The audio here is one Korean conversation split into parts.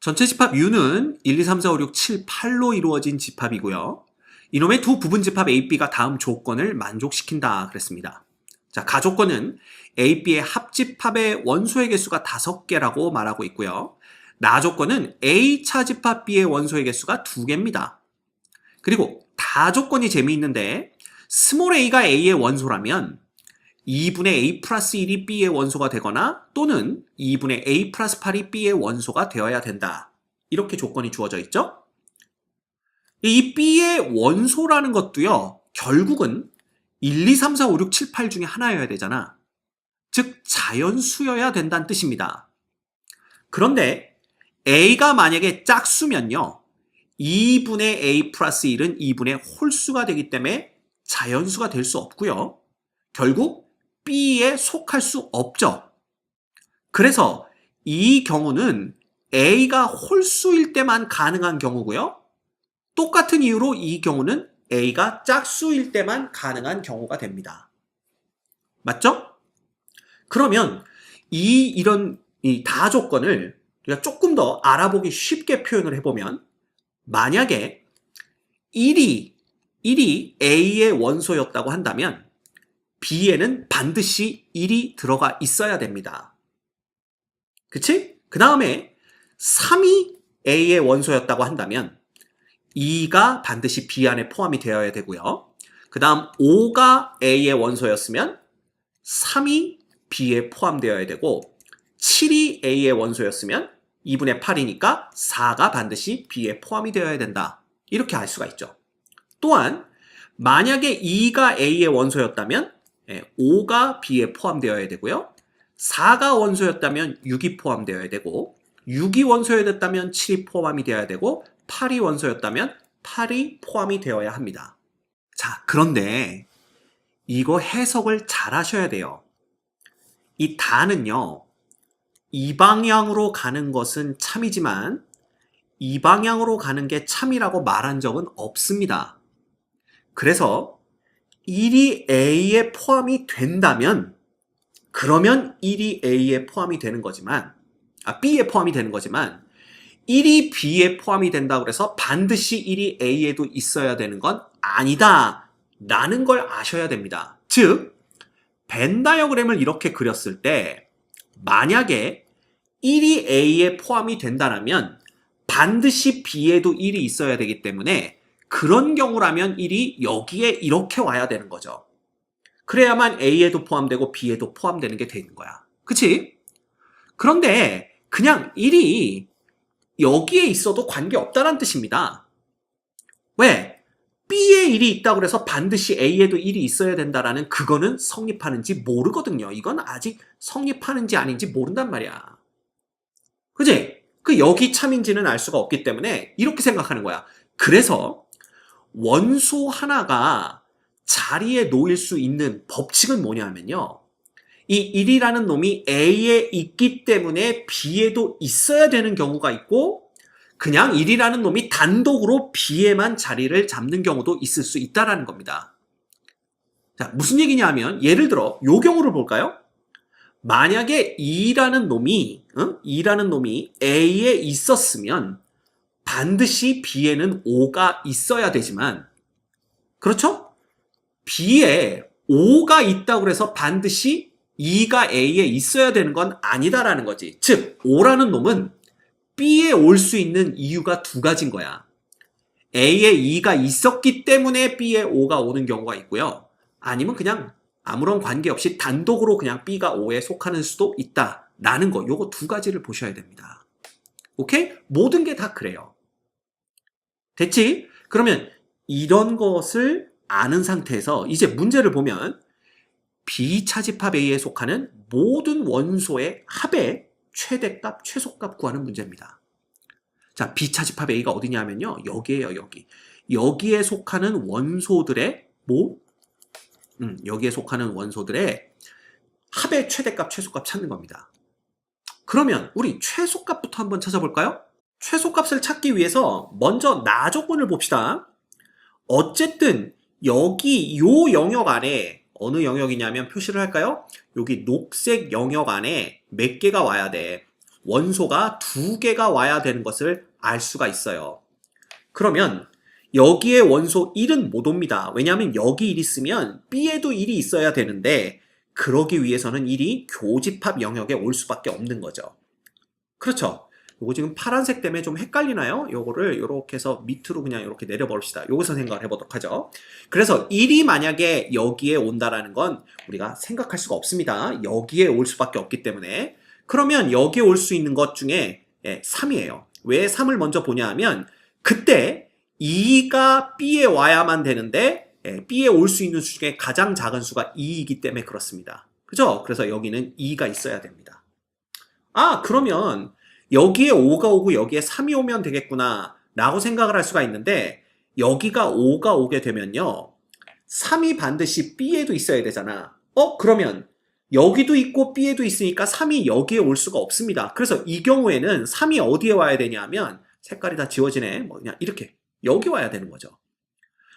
전체 집합 U는 1, 2, 3, 4, 5, 6, 7, 8로 이루어진 집합이고요. 이놈의 두 부분 집합 A, B가 다음 조건을 만족시킨다 그랬습니다. 자, 가조건은 A, B의 합집합의 원소의 개수가 5개라고 말하고 있고요. 나조건은 A차 집합 B의 원소의 개수가 2개입니다. 그리고 다조건이 재미있는데 스몰 a가 a의 원소라면 2분의 a 플러스 1이 b의 원소가 되거나 또는 2분의 a 플러스 8이 b의 원소가 되어야 된다. 이렇게 조건이 주어져 있죠? 이 b의 원소라는 것도요, 결국은 1, 2, 3, 4, 5, 6, 7, 8 중에 하나여야 되잖아. 즉, 자연수여야 된다는 뜻입니다. 그런데 a가 만약에 짝수면요, 2분의 a 플러스 1은 2분의 홀수가 되기 때문에 자연수가 될 수 없고요. 결국 B에 속할 수 없죠. 그래서 이 경우는 A가 홀수일 때만 가능한 경우고요. 똑같은 이유로 이 경우는 A가 짝수일 때만 가능한 경우가 됩니다. 맞죠? 그러면 이 이런 이 다 조건을 우리가 조금 더 알아보기 쉽게 표현을 해보면 만약에 1이 1이 A의 원소였다고 한다면 B에는 반드시 1이 들어가 있어야 됩니다. 그치? 그 다음에 3이 A의 원소였다고 한다면 2가 반드시 B 안에 포함이 되어야 되고요. 그 다음 5가 A의 원소였으면 3이 B에 포함되어야 되고 7이 A의 원소였으면 2분의 8이니까 4가 반드시 B에 포함이 되어야 된다. 이렇게 알 수가 있죠. 또한 만약에 2가 A의 원소였다면 5가 B에 포함되어야 되고요. 4가 원소였다면 6이 포함되어야 되고 6이 원소였다면 7이 포함이 되어야 되고 8이 원소였다면 8이 포함이 되어야 합니다. 자, 그런데 이거 해석을 잘 하셔야 돼요. 이 다는요. 이 방향으로 가는 것은 참이지만 이 방향으로 가는 게 참이라고 말한 적은 없습니다. 그래서 1이 A에 포함이 된다면 그러면 1이 A에 포함이 되는 거지만 아 B에 포함이 되는 거지만 1이 B에 포함이 된다 그래서 반드시 1이 A에도 있어야 되는 건 아니다 라는 걸 아셔야 됩니다. 즉 벤 다이어그램을 이렇게 그렸을 때 만약에 1이 A에 포함이 된다면 반드시 B에도 1이 있어야 되기 때문에 그런 경우라면 1이 여기에 이렇게 와야 되는 거죠. 그래야만 A에도 포함되고 B에도 포함되는 게 되는 거야. 그치? 그런데 그냥 1이 여기에 있어도 관계없다는 뜻입니다. 왜? B에 1이 있다고 해서 반드시 A에도 1이 있어야 된다라는 그거는 성립하는지 모르거든요. 이건 아직 성립하는지 아닌지 모른단 말이야. 그지? 그 여기 참인지는 알 수가 없기 때문에 이렇게 생각하는 거야. 그래서 원소 하나가 자리에 놓일 수 있는 법칙은 뭐냐면요. 이 1이라는 놈이 A에 있기 때문에 B에도 있어야 되는 경우가 있고 그냥 1이라는 놈이 단독으로 B에만 자리를 잡는 경우도 있을 수 있다라는 겁니다. 자, 무슨 얘기냐 하면 예를 들어 요 경우를 볼까요? 만약에 2라는 놈이 어? 2라는 놈이 A에 있었으면 반드시 B에는 5가 있어야 되지만 그렇죠? B에 5가 있다고 해서 반드시 2가 A에 있어야 되는 건 아니다라는 거지. 즉 5라는 놈은 B에 올 수 있는 이유가 두 가지인 거야. A에 2가 있었기 때문에 B에 5가 오는 경우가 있고요. 아니면 그냥 아무런 관계없이 단독으로 그냥 B가 5에 속하는 수도 있다라는 거. 요거 두 가지를 보셔야 됩니다. 오케이? 모든 게 다 그래요. 됐지? 그러면 이런 것을 아는 상태에서 이제 문제를 보면 비차집합 A에 속하는 모든 원소의 합의 최대값, 최소값 구하는 문제입니다. 자, 비차집합 A가 어디냐면요. 여기에요, 여기. 여기에 속하는 원소들의 뭐? 음, 여기에 속하는 원소들의 합의 최대값, 최소값 찾는 겁니다. 그러면 우리 최소값부터 한번 찾아볼까요? 최소값을 찾기 위해서 먼저 나 조건을 봅시다. 어쨌든 여기 요 영역 안에 어느 영역이냐면 표시를 할까요? 여기 녹색 영역 안에 몇 개가 와야 돼? 원소가 두 개가 와야 되는 것을 알 수가 있어요. 그러면 여기에 원소 1은 못 옵니다. 왜냐하면 여기 1이 있으면 B에도 1이 있어야 되는데 그러기 위해서는 1이 교집합 영역에 올 수밖에 없는 거죠. 그렇죠. 요거 지금 파란색 때문에 좀 헷갈리나요? 요거를 이렇게 해서 밑으로 그냥 이렇게 내려버립시다. 요것서 생각을 해보도록 하죠. 그래서 1이 만약에 여기에 온다라는 건 우리가 생각할 수가 없습니다. 여기에 올 수밖에 없기 때문에 그러면 여기에 올 수 있는 것 중에 예, 3이에요. 왜 3을 먼저 보냐 하면 그때 2가 B에 와야만 되는데 예, B에 올 수 있는 수 중에 가장 작은 수가 2이기 때문에 그렇습니다. 그죠? 그래서 여기는 2가 있어야 됩니다. 아, 그러면 여기에 5가 오고 여기에 3이 오면 되겠구나 라고 생각을 할 수가 있는데 여기가 5가 오게 되면요. 3이 반드시 B에도 있어야 되잖아. 어? 그러면 여기도 있고 B에도 있으니까 3이 여기에 올 수가 없습니다. 그래서 이 경우에는 3이 어디에 와야 되냐면 색깔이 다 지워지네. 뭐냐 이렇게 여기 와야 되는 거죠.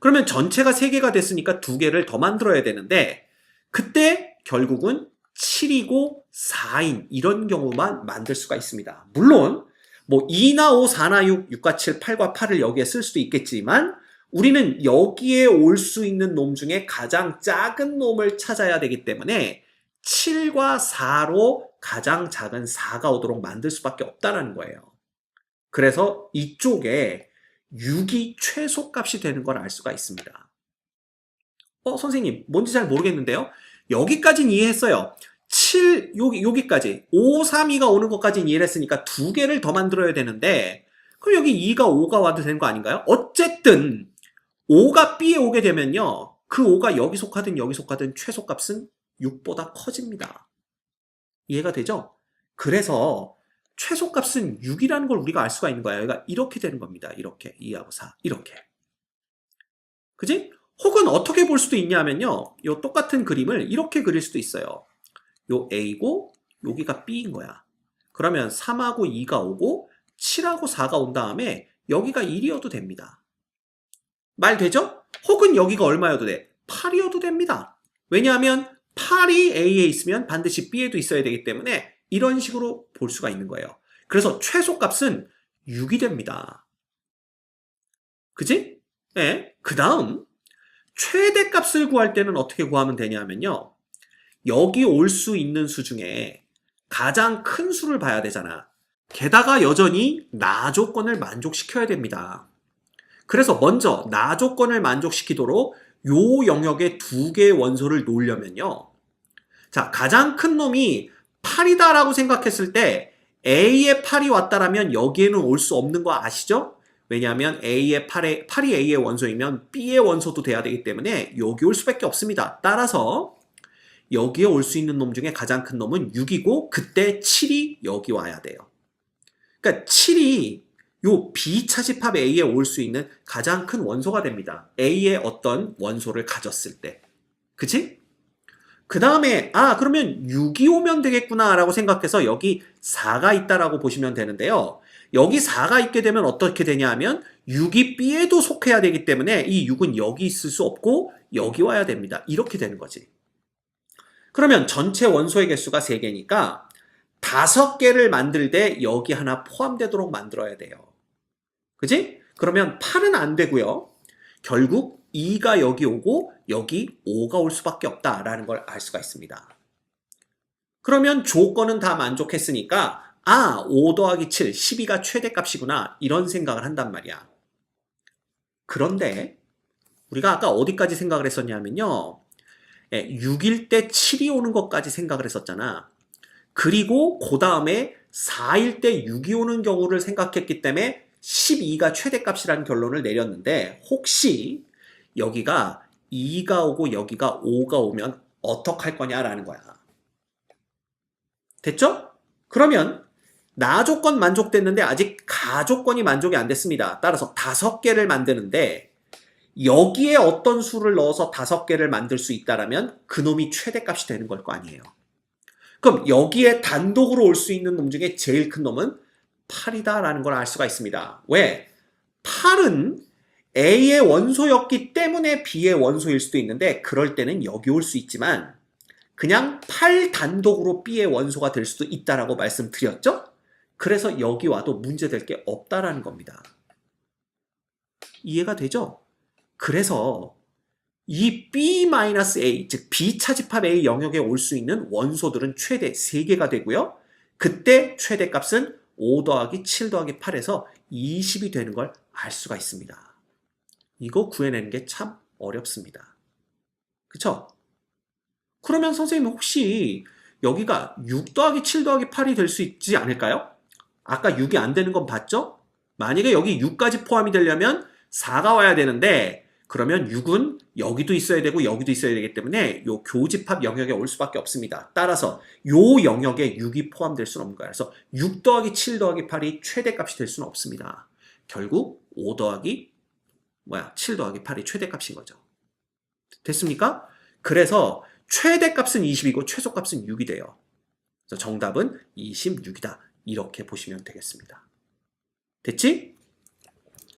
그러면 전체가 3개가 됐으니까 2개를 더 만들어야 되는데 그때 결국은 7이고 4인 이런 경우만 만들 수가 있습니다. 물론 뭐 2나 5, 4나 6, 6과 7, 8과 8을 여기에 쓸 수도 있겠지만 우리는 여기에 올 수 있는 놈 중에 가장 작은 놈을 찾아야 되기 때문에 7과 4로 가장 작은 4가 오도록 만들 수밖에 없다는 거예요. 그래서 이쪽에 6이 최소값이 되는 걸 알 수가 있습니다. 어, 선생님, 뭔지 잘 모르겠는데요? 여기까지는 이해했어요. 7, 여기, 여기까지. 5, 3, 2가 오는 것까지는 이해를 했으니까 두 개를 더 만들어야 되는데, 그럼 여기 2가 5가 와도 되는 거 아닌가요? 어쨌든, 5가 B에 오게 되면요. 그 5가 여기 속하든 여기 속하든 최소값은 6보다 커집니다. 이해가 되죠? 그래서 최소값은 6이라는 걸 우리가 알 수가 있는 거예요. 그러니까 이렇게 되는 겁니다. 이렇게. 2하고 4. 이렇게. 그지? 혹은 어떻게 볼 수도 있냐면요. 요 똑같은 그림을 이렇게 그릴 수도 있어요. 요 A고 여기가 B인 거야. 그러면 3하고 2가 오고 7하고 4가 온 다음에 여기가 1이어도 됩니다. 말 되죠? 혹은 여기가 얼마여도 돼? 8이어도 됩니다. 왜냐하면 8이 A에 있으면 반드시 B에도 있어야 되기 때문에 이런 식으로 볼 수가 있는 거예요. 그래서 최소값은 6이 됩니다. 그지? 네. 그 다음 최대값을 구할 때는 어떻게 구하면 되냐면요. 여기 올 수 있는 수 중에 가장 큰 수를 봐야 되잖아. 게다가 여전히 나 조건을 만족시켜야 됩니다. 그래서 먼저 나 조건을 만족시키도록 요 영역에 두 개의 원소를 놓으려면요. 자, 가장 큰 놈이 8이다라고 생각했을 때 A에 8이 왔다라면 여기에는 올 수 없는 거 아시죠? 왜냐하면 A의 8에, 8이 A의 원소이면 B의 원소도 돼야 되기 때문에 여기 올 수밖에 없습니다. 따라서 여기에 올 수 있는 놈 중에 가장 큰 놈은 6이고 그때 7이 여기 와야 돼요. 그러니까 7이 요 비차집합 A에 올 수 있는 가장 큰 원소가 됩니다. A의 어떤 원소를 가졌을 때. 그치? 그 다음에 아 그러면 6이 오면 되겠구나 라고 생각해서 여기 4가 있다라고 보시면 되는데요. 여기 4가 있게 되면 어떻게 되냐 하면 6이 B에도 속해야 되기 때문에 이 6은 여기 있을 수 없고 여기 와야 됩니다. 이렇게 되는 거지. 그러면 전체 원소의 개수가 3개니까 5개를 만들 때 여기 하나 포함되도록 만들어야 돼요. 그지? 그러면 8은 안 되고요. 결국 2가 여기 오고 여기 5가 올 수밖에 없다라는 걸 알 수가 있습니다. 그러면 조건은 다 만족했으니까 아, 5 더하기 7, 12가 최대값이구나. 이런 생각을 한단 말이야. 그런데 우리가 아까 어디까지 생각을 했었냐면요. 6일 때 7이 오는 것까지 생각을 했었잖아. 그리고 그 다음에 4일 때 6이 오는 경우를 생각했기 때문에 12가 최대값이라는 결론을 내렸는데 혹시 여기가 2가 오고 여기가 5가 오면 어떡할 거냐라는 거야. 됐죠? 그러면 나 조건 만족됐는데 아직 가 조건이 만족이 안 됐습니다. 따라서 다섯 개를 만드는데 여기에 어떤 수를 넣어서 다섯 개를 만들 수 있다라면 그놈이 최대값이 되는 걸 거 아니에요. 그럼 여기에 단독으로 올 수 있는 놈 중에 제일 큰 놈은 8이다라는 걸 알 수가 있습니다. 왜? 8은 A의 원소였기 때문에 B의 원소일 수도 있는데 그럴 때는 여기 올 수 있지만 그냥 8 단독으로 B의 원소가 될 수도 있다라고 말씀드렸죠? 그래서 여기 와도 문제될 게 없다라는 겁니다. 이해가 되죠? 그래서 이 B-A, 즉 비차집합 A 영역에 올 수 있는 원소들은 최대 3개가 되고요. 그때 최대값은 5 더하기 7 더하기 8에서 20이 되는 걸 알 수가 있습니다. 이거 구해내는 게 참 어렵습니다. 그쵸? 그러면 선생님 혹시 여기가 6 더하기 7 더하기 8이 될 수 있지 않을까요? 아까 6이 안 되는 건 봤죠? 만약에 여기 6까지 포함이 되려면 4가 와야 되는데 그러면 6은 여기도 있어야 되고 여기도 있어야 되기 때문에 요 교집합 영역에 올 수밖에 없습니다. 따라서 요 영역에 6이 포함될 수는 없는 거예요. 그래서 6 더하기 7 더하기 8이 최대값이 될 수는 없습니다. 결국 5 더하기 뭐야 7 더하기 8이 최대값인 거죠. 됐습니까? 그래서 최대값은 20이고 최소값은 6이 돼요. 그래서 정답은 26이다. 이렇게 보시면 되겠습니다. 됐지?